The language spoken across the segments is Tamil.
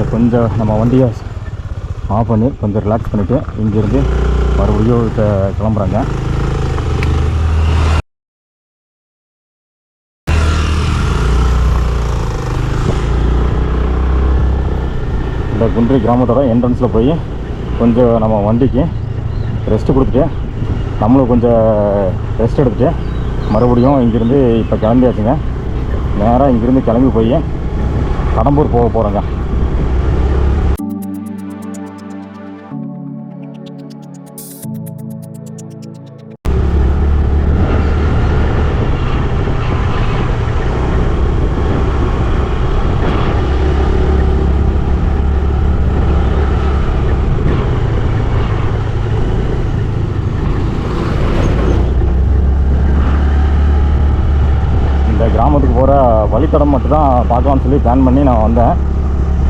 இங்கே கொஞ்சம் நம்ம வண்டியை ஆஃப் பண்ணி கொஞ்சம் ரிலாக்ஸ் பண்ணிவிட்டு இங்கேருந்து மறுபடியும் இப்போ கிளம்புறாங்க. இந்த குன்றி கிராமத்தோட என்ட்ரன்ஸில் போய் கொஞ்சம் நம்ம வண்டிக்கு ரெஸ்ட் கொடுத்துட்டு நம்மளும் கொஞ்சம் ரெஸ்ட் எடுத்துகிட்டு மறுபடியும் இங்கேருந்து இப்போ கிளம்பியாச்சுங்க. நேராக இங்கேருந்து கிளம்பி போய் கடம்பூர் போக போகிறோங்க கிராமத்துக்கு போகிற வழித்தடம் மட்டும் தான் பார்க்கலாம்னு சொல்லி பிளான் பண்ணி நான் வந்தேன்.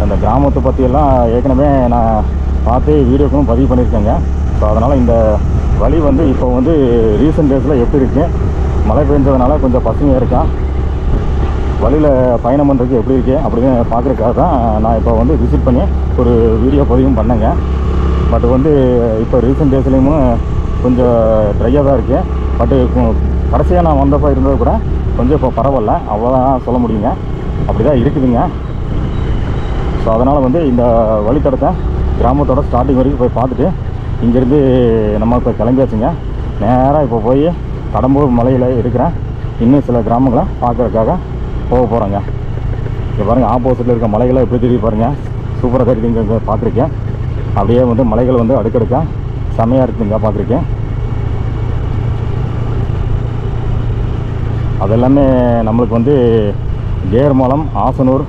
அந்த கிராமத்தை பற்றியெல்லாம் ஏற்கனவே நான் பார்த்து வீடியோக்கும் பதிவு பண்ணியிருக்கேங்க. ஸோ அதனால் இந்த வழி வந்து இப்போ வந்து ரீசெண்ட் டேஸில் எப்படி இருக்கு? மழை பெஞ்சதுனால கொஞ்சம் பசுமையாக இருக்கா? வழியில் பயணம் பண்ணுறதுக்கு எப்படி இருக்கு? அப்படின்னு பார்க்குறதுக்காக தான் நான் இப்போ வந்து விசிட் பண்ணி ஒரு வீடியோ பதிவும் பண்ணேங்க. பட் வந்து இப்போ ரீசெண்ட் டேஸ்லேயும் கொஞ்சம் ட்ரையாக தான் இருக்குது பட்டு கடைசியாக நான் வந்தப்போ இருந்தது கூட கொஞ்சம் இப்போ பரவாயில்ல. அவ்வளோதான் சொல்ல முடியுங்க. அப்படி தான் இருக்குதுங்க. ஸோ அதனால் வந்து இந்த வழித்தடத்தை கிராமத்தோட ஸ்டார்டிங் வரைக்கும் போய் பார்த்துட்டு இங்கேருந்து நம்ம இப்போ கிளம்பியாச்சுங்க. நேராக இப்போ போய் கடம்பூர் மலையில் இருக்கிற இன்னும் சில கிராமங்களை பார்க்குறதுக்காக போக போகிறோங்க இங்கே பாருங்கள் ஆப்போசிட்டில் இருக்க மலைகளை எப்படி திரும்பி பாருங்கள் சூப்பராக தெரியுதுங்க இங்கே பார்த்துருக்கேன் அப்படியே வந்து மலைகள் வந்து அடுக்கடுக்காக செமையாக இருக்குதுங்க பார்த்துருக்கேன் அதெல்லாமே நம்மளுக்கு வந்து கேர்மலம் ஆசனூர்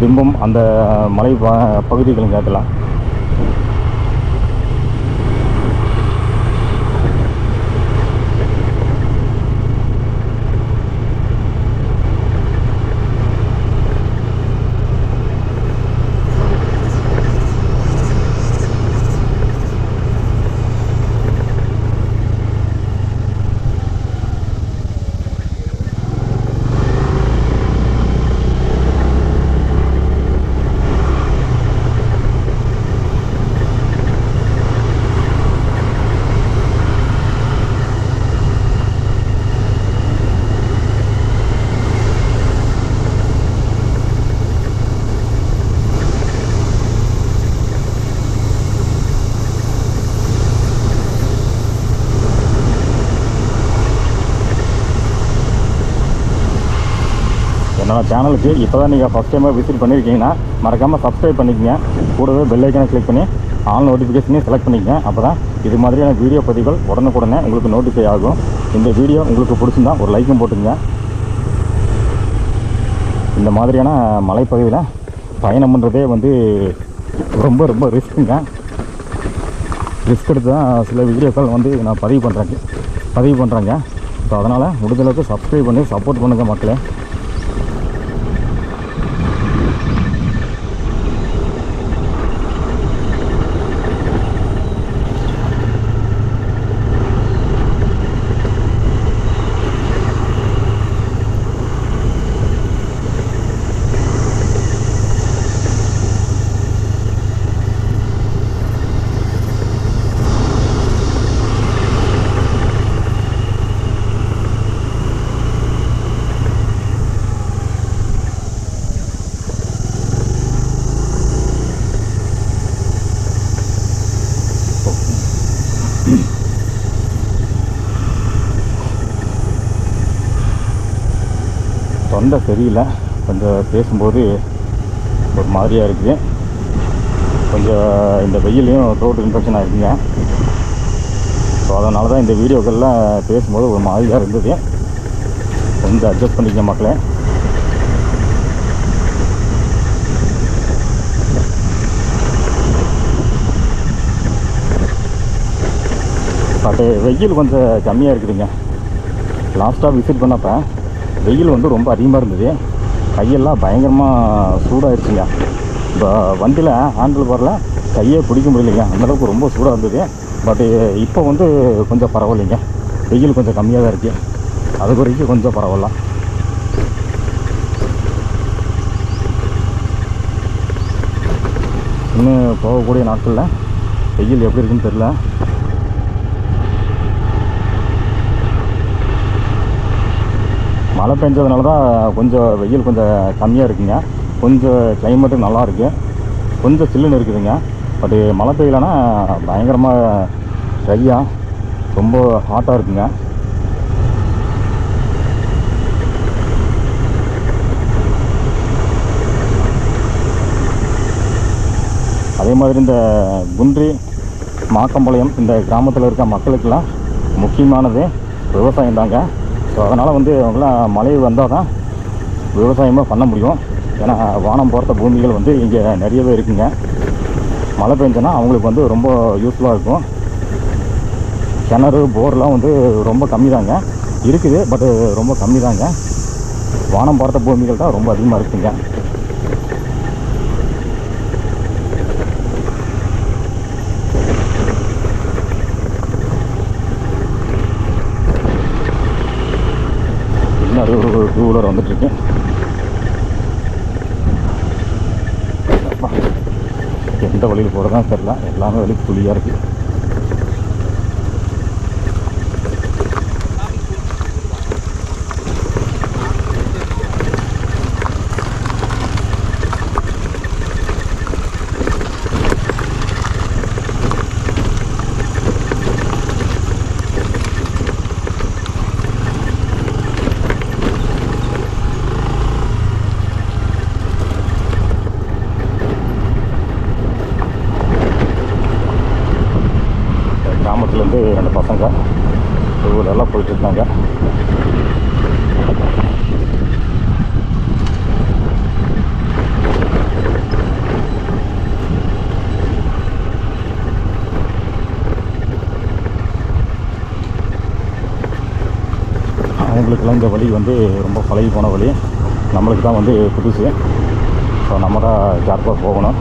திம்பம் அந்த மலை ப- கேட்கலாம். நம்ம சேனலுக்கு இப்போ தான் நீங்கள் ஃபஸ்ட் டைமாக விசிட் பண்ணியிருக்கீங்கன்னா மறக்காமல் சப்ஸ்கிரைப் பண்ணிக்கங்க. கூடவே பெல் ஐக்கனை கிளிக் பண்ணி ஆல் நோட்டிஃபிகேஷனையும் செலக்ட் பண்ணிக்கங்க. அப்போ தான் இது மாதிரியான வீடியோ பதிவுகள் உடனுக்குடனே உங்களுக்கு நோட்டிஃபை ஆகும். இந்த வீடியோ உங்களுக்கு பிடிச்சிருந்தா ஒரு லைக்கும் போட்டுங்க இந்த மாதிரியான மலைப்பகுதியில் பயணம் பண்ணுறதே வந்து ரொம்ப ரொம்ப ரிஸ்க்குங்க ரிஸ்க் எடுத்து தான் சில வீடியோக்கள் வந்து நான் பதிவு பண்ணுறேங்க பதிவு பண்ணுறேங்க ஸோ அதனால் முடிஞ்சளவுக்கு சப்ஸ்கிரைப் பண்ணி சப்போர்ட் பண்ணுங்கள் மக்களே. இருந்தால் தெரியல. கொஞ்சம் பேசும்போது ஒரு மாதிரியாக இருக்குது. கொஞ்சம் இந்த வெயிலையும் த்ரோட் இன்ஃபெக்ஷன் ஆகிருக்குங்க ஸோ அதனால தான் இந்த வீடியோக்கள்லாம் பேசும்போது ஒரு மாதிரியாக இருந்தது. கொஞ்சம் அட்ஜஸ்ட் பண்ணிக்க மக்களே. பட் வெயில் கொஞ்சம் கம்மியாக இருக்குதுங்க. லாஸ்ட்டாக விசிட் பண்ணப்போ வெயில் வந்து ரொம்ப அதிகமாக இருந்தது. கையெல்லாம் பயங்கரமாக சூடாகிடுச்சுங்க இப்போ வண்டியில் ஹேண்டில் பாரில் கையே பிடிக்க முடியலைங்க. அந்தளவுக்கு ரொம்ப சூடாக இருந்தது. பட்டு இப்போ வந்து கொஞ்சம் பரவாயில்லைங்க. வெயில் கொஞ்சம் கம்மியாக தான் இருக்குது அது வரைக்கும் கொஞ்சம் பரவாயில்ல. இன்னும் போகக்கூடிய நாட்களில் வெயில் எப்படி இருக்குன்னு தெரில மழை பெஞ்சதுனால தான் கொஞ்சம் வெயில் கொஞ்சம் கம்மியாக இருக்குங்க. கொஞ்சம் கிளைமேட்டு நல்லா இருக்கு. கொஞ்சம் சில்லுன்னு இருக்குதுங்க. பட்டு மழை பெய்யலைன்னா பயங்கரமாக ட்ரையாக ரொம்ப ஹாட்டாக இருக்குங்க. அதே மாதிரி இந்த குன்றி மாக்கம்பாளையம் இந்த கிராமத்தில் இருக்க மக்களுக்கெல்லாம் முக்கியமானது விவசாயம் தாங்க ஸோ அதனால் வந்து அவங்களாம் மழை வந்தால் தான் விவசாயமாக பண்ண முடியும். ஏன்னா வானம் பார்த்த பூமிகள் வந்து இங்கே நிறையவே இருக்குங்க. மழை பெஞ்சனா அவங்களுக்கு வந்து ரொம்ப யூஸ்ஃபுல்லாக இருக்கும். கிணறு போர்லாம் வந்து ரொம்ப கம்மி தாங்க இருக்குது பட்டு ரொம்ப கம்மி தாங்க வானம் பார்த்த பூமிகள் தான் ரொம்ப அதிகமாக இருக்குங்க இன்னொரு ஒரு வந்துட்டுருக்கேன் எந்த வழியில் போகிறதான் தெரில எல்லாமே வழி புளியாக இருக்குது கிராமத்துலேருந்து ரெண்டு பசங்க ஊரெல்லாம் போயிட்டு இருக்காங்க அவங்களுக்கெல்லாம் இந்த வழி வந்து ரொம்ப பழகி போன வழி நம்மளுக்கு தான் வந்து புதுசு. ஸோ நம்ம தான் கேர்ஃபுல்லாக போகணும்.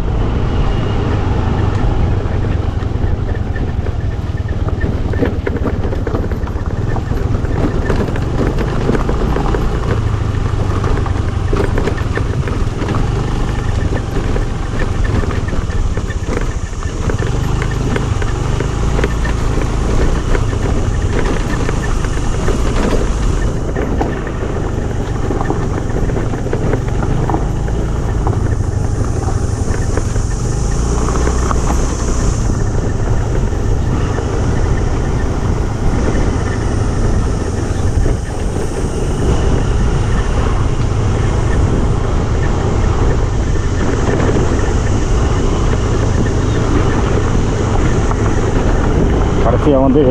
கடைசியாக வந்து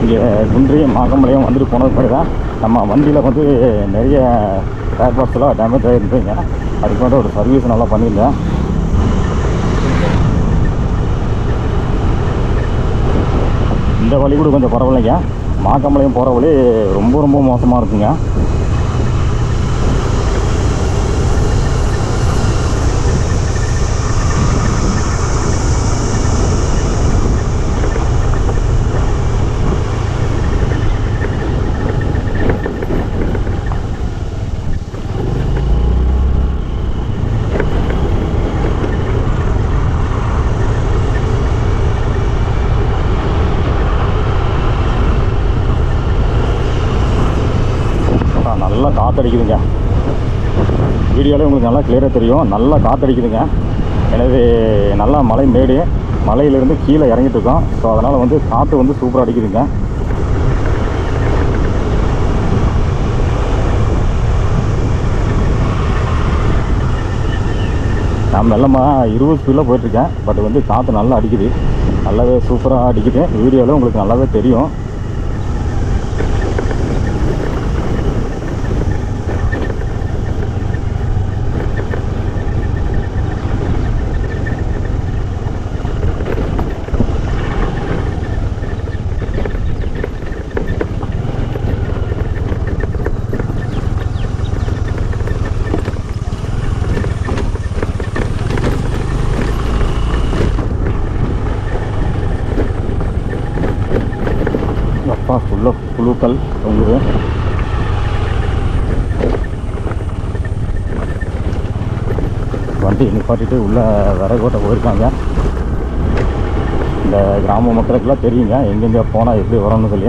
இங்கே குன்றி மாகமலையும் வந்துட்டு போனது மாதிரி தான். நம்ம வண்டியில் வந்து நிறைய டயர் பாக்ஸ்லாம் டேமேஜ் ஆகிருந்துங்க அதுக்கு மட்டும் ஒரு சர்வீஸ் நல்லா பண்ணியிருந்தேன். இந்த வழி கூட கொஞ்சம் பரவாயில்லைங்க. மாக்கம்பளையும் போகிற வழி ரொம்ப ரொம்ப மோசமாக இருக்குங்க ஆ, நல்லா காற்றடிக்குதுங்க வீடியோவில் உங்களுக்கு நல்லா கிளியராக தெரியும். நல்லா காற்றடிக்குதுங்க எனவே நல்லா மலை மேடு மலையிலேருந்து கீழே இறங்கிட்டு இருக்கோம் ஸோ அதனால் வந்து காற்று வந்து சூப்பராக அடிக்குதுங்க. நான் மெல்லமாக இருபது ஸ்பீடில் போயிட்டுருக்கேன். பட் வந்து காற்று நல்லா அடிக்குது. நல்லாவே சூப்பராக அடிக்குது. வீடியோவில் உங்களுக்கு நல்லாவே தெரியும். நிப்பாட்டிட்டு உள்ளே விறகோட்டை போயிருக்காங்க. இந்த கிராம மக்களுக்கெல்லாம் தெரியுங்க எங்கெங்கே போனால் எப்படி வரும்னு சொல்லி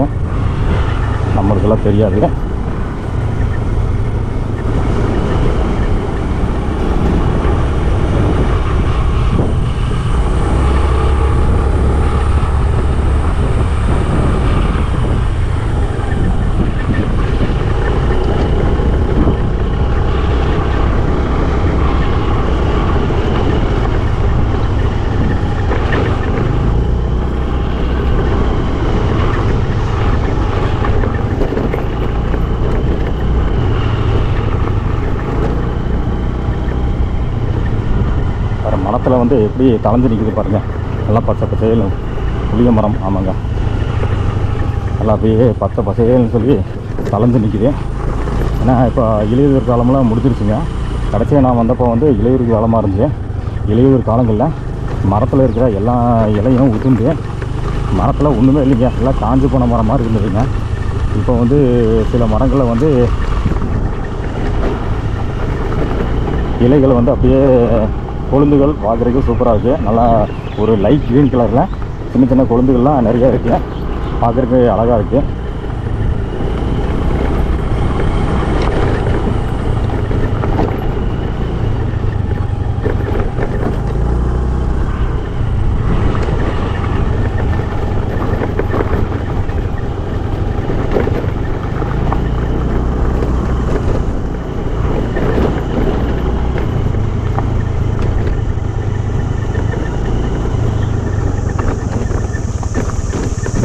நம்மளுக்கெல்லாம் தெரியாதுங்க மரத்தில் வந்து எப்படி தளர்ந்து நிற்கிது பாருங்கள் நல்லா பச்சை பச்சையல் புளிய மரம் ஆமாங்க. நல்லா அப்படியே பச்சை பசேல்னு சொல்லி தளர்ந்து நிற்கிது ஏன்னா இப்போ இலையுதிர் காலம்லாம் முடிஞ்சிருச்சுங்க. கடைசியாக நான் வந்தப்போ வந்து இலையுதிர் காலமாக இருந்துச்சு. இலையுதிர் காலங்களில் மரத்தில் இருக்கிற எல்லா இலையும் உதிர்ந்து மரத்தில் ஒன்றுமே இல்லைங்க. எல்லாம் காஞ்சி போன மரமாக இருந்ததுங்க. இப்போ வந்து சில மரங்களில் வந்து இலைகள் வந்து அப்படியே கொழுந்துகள் பார்க்குறதுக்கு சூப்பராக இருக்குது நல்லா ஒரு லைட் க்ரீன் கலரில் சின்ன சின்ன கொழுந்துகள்லாம் நிறையா இருக்குது பார்க்குறதுக்கு அழகாக இருக்குது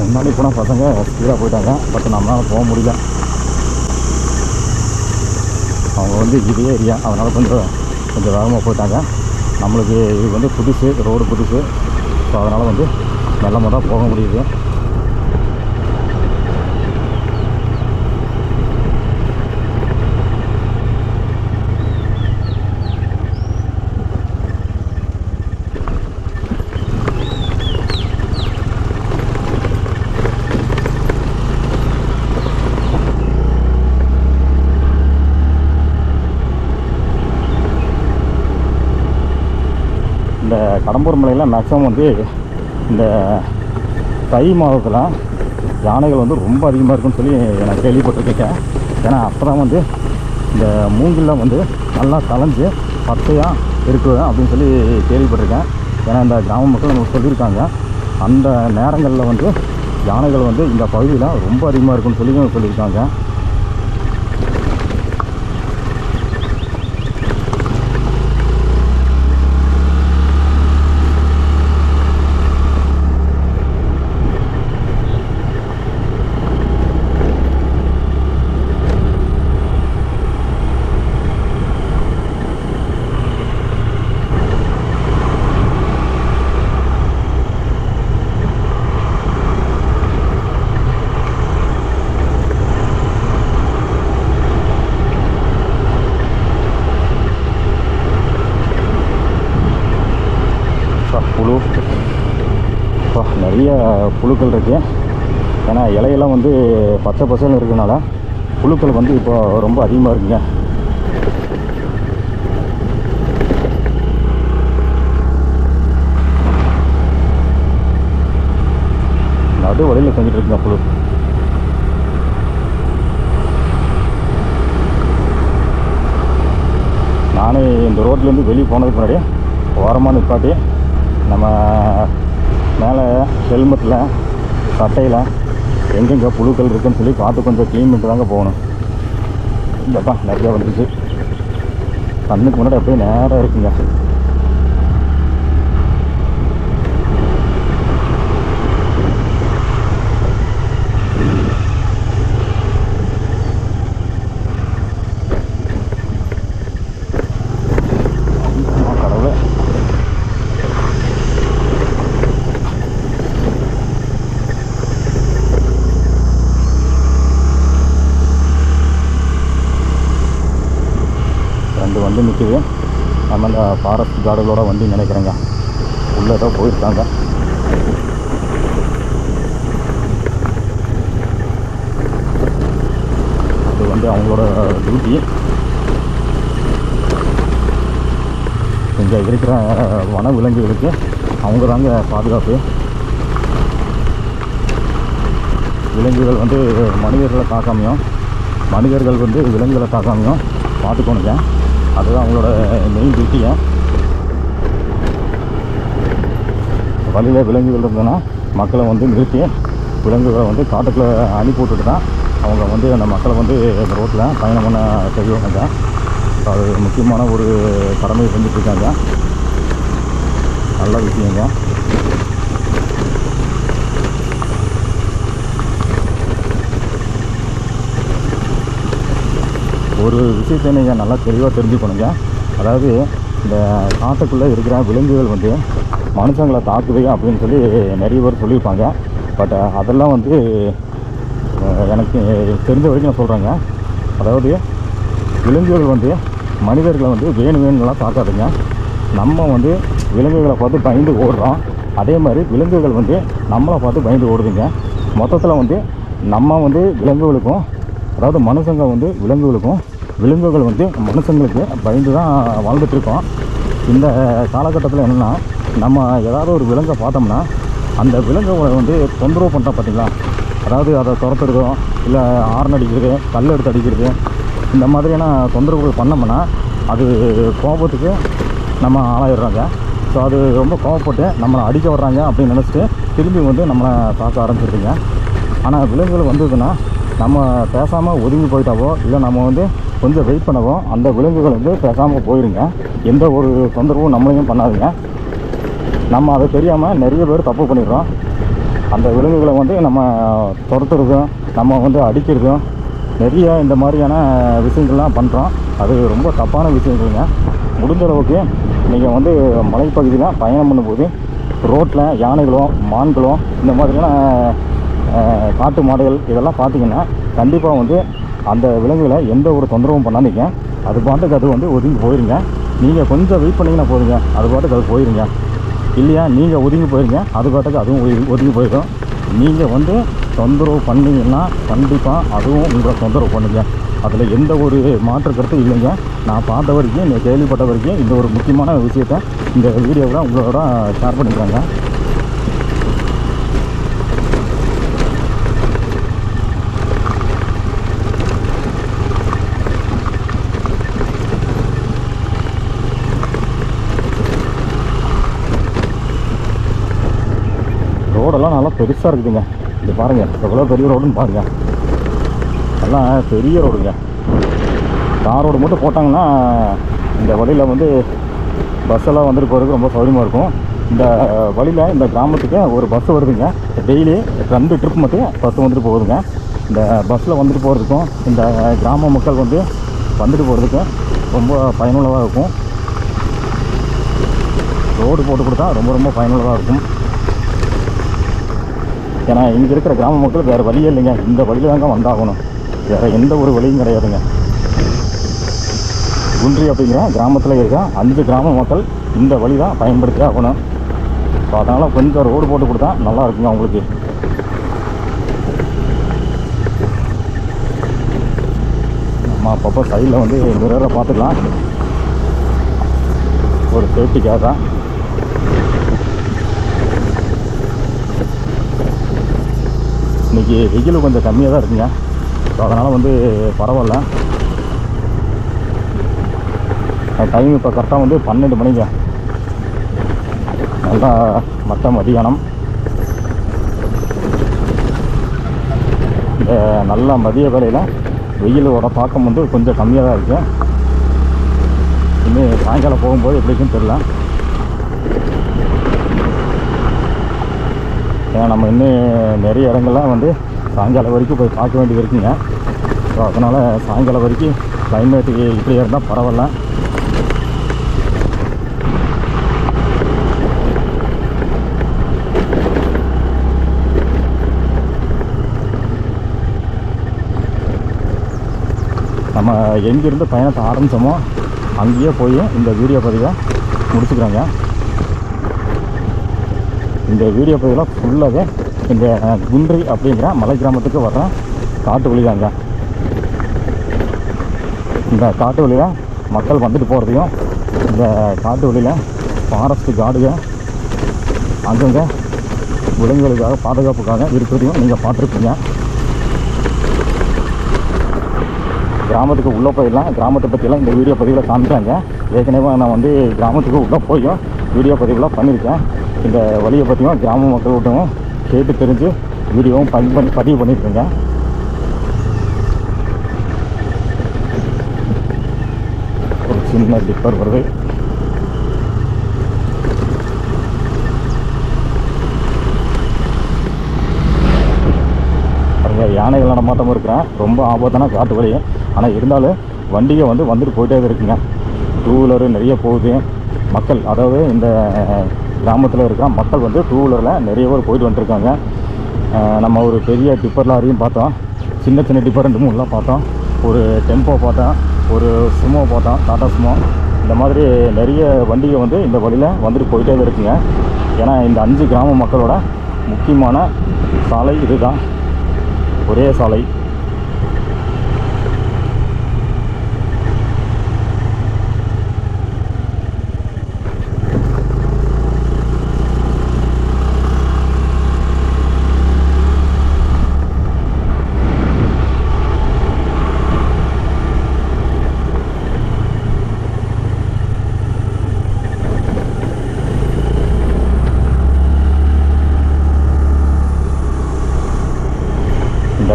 முன்னாடி போனால் பசங்க ஸ்பீடாக போயிட்டாங்க. பட் நம்மளால் போக முடியல. அவங்க வந்து இதே ஏரியா அதனால் கொஞ்சம் கொஞ்சம் வேகமாக போயிட்டாங்க. நம்மளுக்கு இது வந்து புதுசு ரோடு புதுசு. ஸோ அதனால் வந்து மெல்லமாக தான் போக முடியுது இந்த கடம்பூர் மலையில் மேக்ஸிமம் வந்து இந்த தை மாதத்தில் யானைகள் வந்து ரொம்ப அதிகமாக இருக்குன்னு சொல்லி நான் கேள்விப்பட்டிருக்கேன். ஏன்னா அப்போ தான் வந்து இந்த மூங்கில்லாம் வந்து நல்லா கலைஞ்சு பச்சையாக இருக்குது அப்படின்னு சொல்லி கேள்விப்பட்டிருக்கேன். ஏன்னா இந்த கிராம மக்கள் நமக்கு சொல்லியிருக்காங்க. அந்த நேரங்களில் வந்து யானைகள் வந்து இந்த பகுதியில் ரொம்ப அதிகமாக இருக்குன்னு சொல்லி சொல்லியிருக்காங்க அப்பா, புழு அப்பா, நிறைய புழுக்கள் இருக்குது ஏன்னா இலையெல்லாம் வந்து பச்சை பசங்கள் இருக்கனால புழுக்கள் வந்து இப்போ ரொம்ப அதிகமாக இருக்குங்க. நடு வழியில் செஞ்சுட்டு இருக்குங்க புழு. நானே இந்த ரோட்லேருந்து வெளியே போனதுக்கு முன்னாடி ஓரமாக நிற்பாட்டி நம்ம ஹெல்மெட்டில் சட்டையில் எங்கெங்கே புழுக்கள் இருக்குன்னு சொல்லி பார்த்து கொஞ்சம் க்ளீன் பண்ணிட்டு தாங்க போகணும். இந்தப்பா நிறையா வந்துச்சு கண்ணுக்கு முன்னாடி அப்படியே நேராக இருக்குங்க. ரெண்டு நம்ம இந்த ஃபாரஸ்ட் கார்டுகளோட வண்டி நினைக்கிறேங்க. உள்ளே தான் போயிருக்காங்க. அது வந்து அவங்களோட டியூட்டி இங்கே இருக்கிற வன விலங்குகளுக்கு அவங்க தாங்க பாதுகாப்பு. விலங்குகள் வந்து மனிதர்களை தாக்காமையும் மனிதர்கள் வந்து விலங்குகளை தாக்காமையும் பார்த்துக்கணுங்க. அதுதான் அவங்களோட மெயின் டியூட்டியும் வழியில் விலங்குகள் இருந்ததுன்னா மக்களை வந்து நிறுத்தி விலங்குகளை வந்து காட்டுக்குள்ளே அனுப்பி விட்டுட்டு தான் அவங்க வந்து அந்த மக்களை வந்து அந்த ரோட்டில் பயணம் பண்ண செய்வாங்க அது முக்கியமான ஒரு கடமையை செஞ்சுட்ருக்காங்க நல்ல விஷயங்க. ஒரு விஷயத்தை நீங்கள் நல்லா தெளிவாக தெரிஞ்சுக்கணுங்க. அதாவது இந்த காட்டுக்குள்ளே இருக்கிற விலங்குகள் வந்து மனுஷங்களை தாக்குது அப்படின்னு சொல்லி நிறைய பேர் சொல்லியிருப்பாங்க. பட் அதெல்லாம் வந்து எனக்கு தெரிஞ்ச வரைக்கும் நான் சொல்கிறேங்க அதாவது விலங்குகள் வந்து மனிதர்களை வந்து வேணும் வேணும்லாம் தாக்காதுங்க. நம்ம வந்து விலங்குகளை பார்த்து பயந்து ஓடுறோம். அதே மாதிரி விலங்குகள் வந்து நம்மளை பார்த்து பயந்து ஓடுதுங்க. மொத்தத்தில் வந்து நம்ம வந்து விலங்குகளுக்கும் அதாவது மனுஷங்க வந்து விலங்குகளுக்கும் விலங்குகள் வந்து மனுஷங்களுக்கு பயந்து தான் வாழ்ந்துட்டுருக்கோம். இந்த காலகட்டத்தில் என்னென்னா நம்ம ஏதாவது ஒரு விலங்கை பார்த்தோம்னா அந்த விலங்குகளை வந்து தொந்தரவு பண்ணுறோம் பார்த்திங்களா அதாவது அதை துரத்துறதோ இல்லை ஆர்ன் அடிக்கிறது கல் எடுத்து அடிக்கிறது இந்த மாதிரியான தொந்தரவுகள் பண்ணோம்னா அது கோபத்துக்கு நம்ம ஆளாயிடுறாங்க. ஸோ அது ரொம்ப கோவப்பட்டு நம்மளை அடிக்க வர்றாங்க அப்படின்னு நினச்சிட்டு திரும்பி வந்து நம்மளை தாக்க ஆரம்பிச்சிருக்கீங்க. ஆனால் விலங்குகள் வந்ததுன்னா நம்ம பேசாமல் ஒதுங்கி போயிட்டாவோ இல்லை நம்ம வந்து கொஞ்சம் வெயிட் பண்ணவோ அந்த விலங்குகள் வந்து பேசாமல் போயிருங்க. எந்த ஒரு தொந்தரவும் நம்மளையும் பண்ணாதுங்க. நம்ம அதை தெரியாமல் நிறைய பேர் தப்பு பண்ணிடுறோம். அந்த விலங்குகளை வந்து நம்ம துரத்துறதும் நம்ம வந்து அடிக்கிறதும் நிறைய இந்த மாதிரியான விஷயங்கள்லாம் பண்ணுறோம் அது ரொம்ப தப்பான விஷயங்கள்ங்க. முடிஞ்ச அளவுக்கு நீங்கள் வந்து மலைப்பகுதியில் பயணம் பண்ணும்போது ரோட்டில் யானைகளோ மான்களோ இந்த மாதிரியான காட்டு மாடுகள் இதெல்லாம் பார்த்தீங்கன்னா கண்டிப்பாக வந்து அந்த விலங்குகளை எந்த ஒரு தொந்தரவும் பண்ணாதீங்க. அது பாட்டுக்கு அது வந்து ஒதுங்கி போயிருங்க. நீங்கள் கொஞ்சம் வெயிட் பண்ணிங்கன்னா போதுங்க. அது பாட்டுக்கு அது போயிருங்க. இல்லையா? நீங்கள் ஒதுங்கி போயிருங்க. அது பாட்டுக்கு அதுவும் ஒதுங்கி- ஒதுங்கி போயிடும். நீங்கள் வந்து தொந்தரவு பண்ணிங்கன்னா கண்டிப்பாக அதுவும் உங்களை தொந்தரவு பண்ணுங்க. அதில் எந்த ஒரு மாற்று கருத்தும் இல்லைங்க. நான் பார்த்த வரைக்கும் இந்த கேள்விப்பட்ட வரைக்கும் இந்த ஒரு முக்கியமான விஷயத்த இந்த வீடியோவில் உங்களோட ஷேர் பண்ணிக்கிறாங்க ரோடெல்லாம் நல்லா பெருசாக இருக்குதுங்க. இது பாருங்கள் எவ்வளோ பெரிய ரோடுன்னு பாருங்கள் எல்லாம் பெரிய ரோடுங்க. தார் ரோடு மட்டும் போட்டாங்கன்னா இந்த வழியில் வந்து பஸ்ஸெல்லாம் வந்துட்டு போகிறதுக்கு ரொம்ப சௌகரியமாக இருக்கும். இந்த வழியில் இந்த கிராமத்துக்கு ஒரு பஸ் வருதுங்க. டெய்லி ரெண்டு ட்ரிப் மட்டும் பஸ் வந்துட்டு போகுதுங்க. இந்த பஸ்ஸில் வந்துட்டு போகிறதுக்கும் இந்த கிராம மக்கள் வந்து வந்துட்டு போகிறதுக்கும் ரொம்ப பயனுள்ளதாக இருக்கும். ரோடு போட்டு கொடுத்தா ரொம்ப ரொம்ப பயனுள்ளதாக இருக்கும். ஏன்னா இங்கே இருக்கிற கிராம மக்கள் வேறு வழியே இல்லைங்க. இந்த வழியில் தாங்க வந்தாகணும். வேறு எந்த ஒரு வழியும் கிடையாதுங்க. குன்றி அப்படிங்கிற கிராமத்தில் இருக்க அஞ்சு கிராம மக்கள் இந்த வழி தான் பயன்படுத்தி ஆகணும். ஸோ அதனால் கொஞ்சம் ரோடு போட்டு கொடுத்தா நல்லா இருக்குங்க அவங்களுக்கு. நம்ம அப்பப்போ சைடில் வந்து மிரரை பார்த்துக்கலாம். ஒரு சேஃப்டிக்காக தான். இன்றைக்கி வெயில் கொஞ்சம் கம்மியாக தான் இருக்குங்க. ஸோ அதனால் வந்து பரவாயில்ல. டைம் இப்போ கரெக்டாக வந்து பன்னெண்டு மணிங்க. நல்லா மற்ற மதியானம். இந்த நல்ல மதிய வேலையில் வெயிலோட தாக்கம் வந்து கொஞ்சம் கம்மியாக தான் இருக்குது இன்னும் சாயங்காலம் போகும்போது எப்படி இருக்குன்னு தெரில ஏன்னா நம்ம இன்னும் நிறைய இடங்கள்லாம் வந்து சாயங்காலம் வரைக்கும் போய் பார்க்க வேண்டியது இருக்குங்க. ஸோ அதனால் சாயங்காலம் வரைக்கும் கிளைமேட்டுக்கு இப்படியே இருந்தால் பரவாயில்ல. நம்ம எங்கேருந்து பயணத்தை ஆரம்பித்தோமோ அங்கேயே போய் இந்த வீடியோ பதிவை முடிச்சுக்கிறோங்க. இந்த வீடியோ பகுதியில் ஃபுல்லாகவே இந்த குன்றி அப்படிங்கிற மலை கிராமத்துக்கு வர்ற காட்டு வழிதாங்க இந்த காட்டு வழியில் மக்கள் வந்துட்டு போகிறதையும் இந்த காட்டு வழியில் ஃபாரஸ்ட்டு காடுகள் அங்கங்கே விலங்குகளுக்காக பாதுகாப்புக்காக இருக்கிறதையும் நீங்கள் பார்த்துருப்பீங்க. கிராமத்துக்கு உள்ளே போயிடலாம். கிராமத்தை பற்றிலாம் இந்த வீடியோ பதிவில் காமிச்சாங்க. ஏற்கனவே நான் வந்து கிராமத்துக்கு உள்ளே போயும். வீடியோ பதிவுலாம் பண்ணியிருக்கேன். இந்த வழியை பற்றியும் கிராம மக்கள்கிட்டும் கேட்டு தெரிஞ்சு வீடியோவும் பதிவு பண்ணி பதிவு பண்ணியிருக்கேங்க. ஒரு சின்ன டிப்பர் வருது. யானைகள் நடமாட்டமும் இருக்கிறேன் ரொம்ப ஆபத்தான காட்டு வழி. ஆனால் இருந்தாலும் வண்டியை வந்து வந்துட்டு போயிட்டே தான் இருக்குங்க. டூ வீலரு நிறைய போகுது. மக்கள் அதாவது இந்த கிராமத்தில் இருக்கிற மக்கள் வந்து டூ வீலரில் நிறைய பேர் போயிட்டு வந்துருக்காங்க. நம்ம ஒரு பெரிய டிப்பர் லாரியும் பார்த்தோம். சின்ன சின்ன டிப்பர் ரெண்டு மூணுலாம் பார்த்தோம். ஒரு டெம்போ பார்த்தோம். ஒரு சுமோ பார்த்தோம். டாடா சுமோ இந்த மாதிரி நிறைய வண்டிகை வந்து இந்த வழியில் வந்துட்டு போயிட்டே தான் இருக்குங்க. ஏன்னா இந்த அஞ்சு கிராம மக்களோட முக்கியமான சாலை இதுதான். ஒரே சாலை.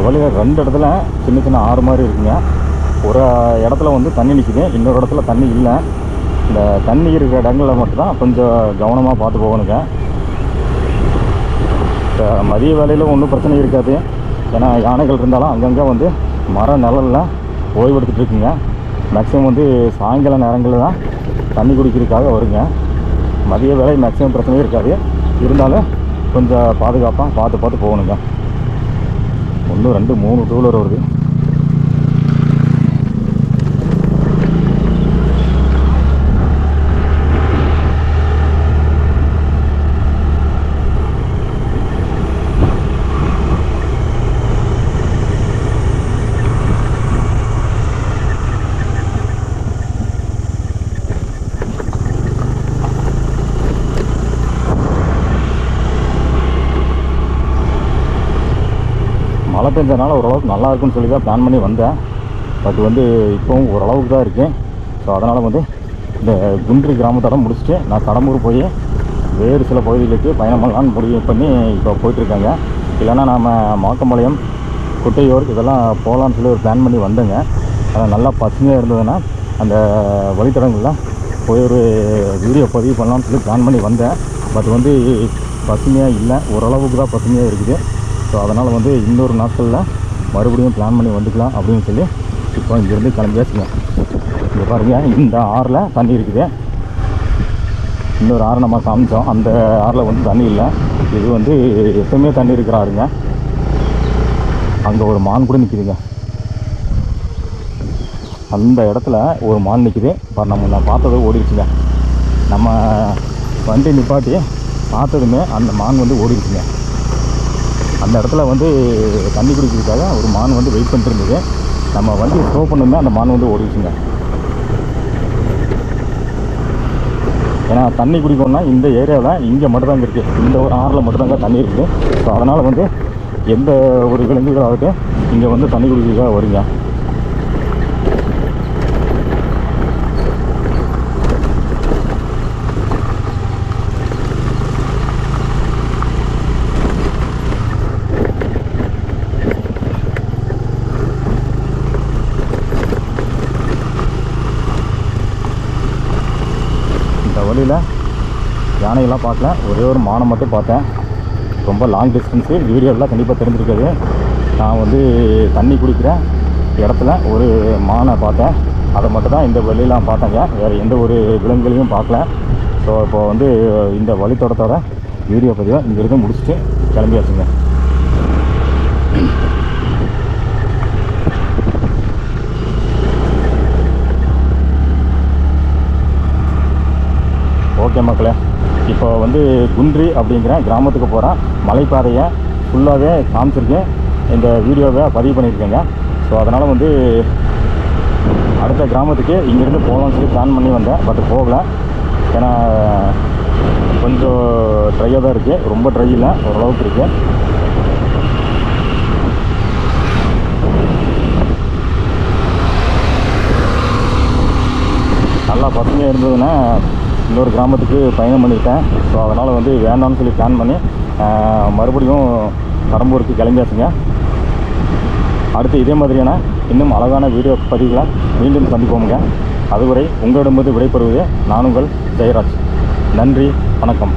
வழியாக ரெண்டு இடத்துல சின்ன சின்ன ஆறு மாதிரி இருக்குங்க. ஒரு இடத்துல வந்து தண்ணி நிற்குது இன்னொரு இடத்துல தண்ணி இல்லை. இந்த தண்ணி இருக்கிற இடங்களில் மட்டும்தான் கொஞ்சம் கவனமாக பார்த்து போகணுங்க. இப்போ மதிய வேலையில் ஒன்றும் பிரச்சனை இருக்காது. ஏன்னா யானைகள் இருந்தாலும் அங்கங்கே வந்து மர நிழலில் ஓய்வெடுத்துட்டு இருக்குங்க. மேக்ஸிமம் வந்து சாயங்கால நேரங்களில் தான் தண்ணி குடிக்கிறதுக்காக வருங்க. மதிய வேலை மேக்ஸிமம் பிரச்சனையும் இருக்காது. இருந்தாலும் கொஞ்சம் பாதுகாப்பாக பார்த்து பார்த்து போகணுங்க. ஒன்று ரெண்டு மூணு டூ வீலர் வருது மழை பெஞ்சதுனால ஓரளவுக்கு நல்லா இருக்குன்னு சொல்லி தான் பிளான் பண்ணி வந்தேன். பட் வந்து இப்போவும் ஓரளவுக்கு தான் இருக்கேன். ஸோ அதனால் வந்து இந்த குன்றி கிராமத்தோட முடிச்சுட்டு நான் கடம்பூர் போய் வேறு சில பகுதிகளுக்கு பயணம் பண்ணலான்னு முடிவு பண்ணி இப்போ போயிட்டுருக்காங்க. இல்லைன்னா நாம் மாக்கம்பாளையம் குட்டையூர் இதெல்லாம் போகலான்னு சொல்லி ஒரு பிளான் பண்ணி வந்தேங்க. ஆனால் நல்லா பசுமையாக இருந்ததுன்னா அந்த வழித்தடங்கள்லாம் போய் ஒரு வீடியோ பதிவு பண்ணலாம்னு சொல்லி பிளான் பண்ணி வந்தேன். பட் வந்து பசுமையாக இல்லை. ஓரளவுக்கு தான் பசுமையாக இருக்குது. ஸோ அதனால் வந்து இன்னொரு நாட்களில் மறுபடியும் பிளான் பண்ணி வந்துக்கலாம் அப்படின்னு சொல்லி இப்போ இங்கேருந்து கிளம்பியாச்சுங்க. இங்கே பாருங்க இந்த ஆறில் தண்ணி இருக்குது. இன்னொரு ஆறு நம்ம காமிச்சோம். அந்த ஆறில் வந்து தண்ணி இல்லை. இது வந்து எப்பவுமே தண்ணி இருக்கிற ஆறுங்க. அங்கே ஒரு மான் கூட நிற்கிதுங்க அந்த இடத்துல ஒரு மான் நிற்கிது இப்போ நம்ம நான் பார்த்தது ஓடிடுச்சுங்க. நம்ம வண்டி நிப்பாட்டி பார்த்ததுமே அந்த மான் வந்து ஓடிடுச்சுங்க. அந்த இடத்துல வந்து தண்ணி குடிக்கிறதுக்காக ஒரு மான் வந்து வெயிட் பண்ணிட்டு நம்ம வண்டி ஸ்லோ பண்ணுமே அந்த மான் வந்து ஓடிச்சுங்க ஏன்னா தண்ணி குடிக்கணும்னா இந்த ஏரியாவில் இங்கே மட்டும்தாங்க இருக்குது இந்த ஒரு ஆறில் மட்டும்தாங்க தண்ணி இருக்குது ஸோ அதனால் வந்து எந்த ஒரு விலங்குகளாகட்டும் இங்கே வந்து தண்ணி குடிக்கிறதுக்காக வருங்க இந்த வழியில் யானையெல்லாம் பார்க்கல. ஒரே ஒரு மானை மட்டும் பார்த்தேன். ரொம்ப லாங் டிஸ்டன்ஸு வீடியோலாம் கண்டிப்பாக தெரிஞ்சிருக்காது. நான் வந்து தண்ணி குடிக்கிற இடத்துல ஒரு மானை பார்த்தேன். அதை மட்டும் தான் இந்த வழியெலாம் பார்த்தேங்க. வேறு எந்த ஒரு விலங்குகளையும் பார்க்கல. ஸோ இப்போ வந்து இந்த வழித்தோட்டத்தோட வீடியோ பதிவை இங்கிருந்து முடிச்சுட்டு கிளம்பியாச்சுங்க. ஓகே மக்களே. இப்போ வந்து குன்றி அப்படிங்கிற கிராமத்துக்கு போகிறேன் மலைப்பாதையை ஃபுல்லாகவே காமிச்சிருக்கேன். இந்த வீடியோவை பதிவு பண்ணியிருக்கேங்க. ஸோ அதனால் வந்து அடுத்த கிராமத்துக்கு இங்கேருந்து போகலாம்னு சொல்லி பிளான் பண்ணி வந்தேன். பட் போகல. ஏன்னா கொஞ்சம் ட்ரையாக தான் இருக்குது ரொம்ப ட்ரை இல்லை. ஓரளவுக்கு இருக்குது நல்லா பசுமையாக இருந்ததுன்னா இன்னொரு கிராமத்துக்கு பயணம் பண்ணியிருக்கேன். ஸோ அதனால் வந்து வேண்டாம்னு சொல்லி பிளான் பண்ணி மறுபடியும் கடம்பூருக்கு கிளம்பியாச்சுங்க. அடுத்து இதே மாதிரியான இன்னும் அழகான வீடியோ பதிவுகளை மீண்டும் சந்திப்போமுங்க. அதுவரை உங்களிடமிருந்து விடைபெறுவது நான் உங்கள் ஜெயராஜ். நன்றி வணக்கம்.